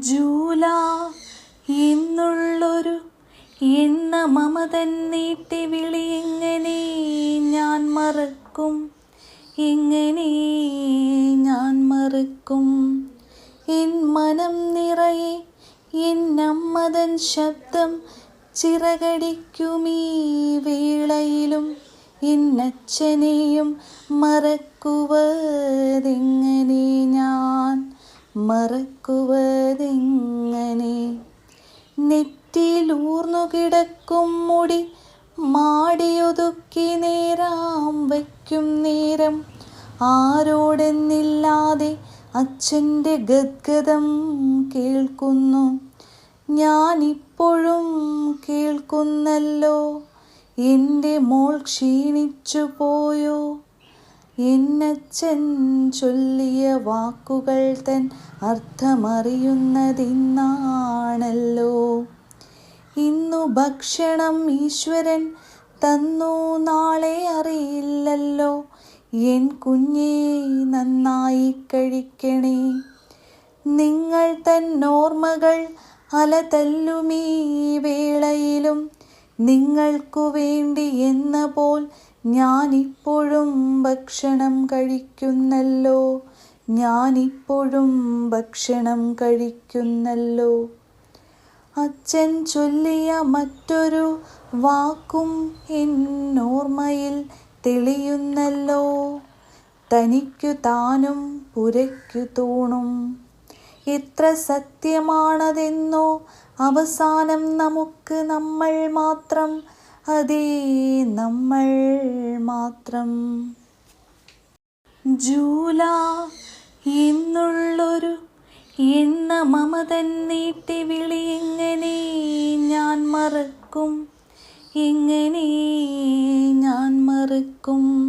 ജൂല ഇന്നുള്ളൊരു എന്ന മമതൻ നീട്ടി വിളി എങ്ങനെ ഞാൻ മറക്കും എങ്ങനെ ഞാൻ മറക്കും. എൻ മനം നിറയെ എന്നമ്മതൻ ശബ്ദം ചിറകടിക്കുമീ വേളയിലും. എന്നച്ഛനെയും മറക്കുവതെങ്ങനെ ഞാൻ? മറക്കുവതെങ്ങനെ? നെറ്റിയിലൂർന്നു കിടക്കും മുടി മാടിയൊതുക്കി നേരാം വയ്ക്കും നേരം. ആരോടെന്നില്ലാതെ അച്ഛന്റെ ഗദ്ഗതം കേൾക്കുന്നു. ഞാനിപ്പോഴും കേൾക്കുന്നല്ലോ. എന്റെ മോൾ ക്ഷീണിച്ചു പോയോ എന്നച്ഛൻ ചൊല്ലിയ വാക്കുകൾ തൻ അർത്ഥമറിയുന്നതിന്നാണല്ലോ. ഇന്നു ഭക്ഷണം ഈശ്വരൻ തന്നു നാളെ അറിയില്ലല്ലോ. എൻ കുഞ്ഞേ നന്നായി കഴിക്കണേ. നിങ്ങൾ തൻ ഓർമ്മകൾ അലതല്ലുമീ വേളയിലും നിങ്ങൾക്കു വേണ്ടി എന്ന പോൽ ഞാനിപ്പോഴും ഭക്ഷണം കഴിക്കുന്നല്ലോ. ഞാനിപ്പോഴും ഭക്ഷണം കഴിക്കുന്നല്ലോ. അച്ഛൻ ചൊല്ലിയ മറ്റൊരു വാക്കും എന്നോർമ്മയിൽ തെളിയുന്നല്ലോ. തനിക്കു താനും പുരയ്ക്കു തൂണും. എത്ര സത്യമാണതെന്നോ അവസാനം നമുക്ക് നമ്മൾ മാത്രം അതേ നമ്മൾ മാത്രം. ജൂല ഇന്നുള്ളൊരു എന്ന മമതൻ നീട്ടി വിളി എങ്ങനെ ഞാൻ മറക്കും? എങ്ങനെ ഞാൻ മറക്കും?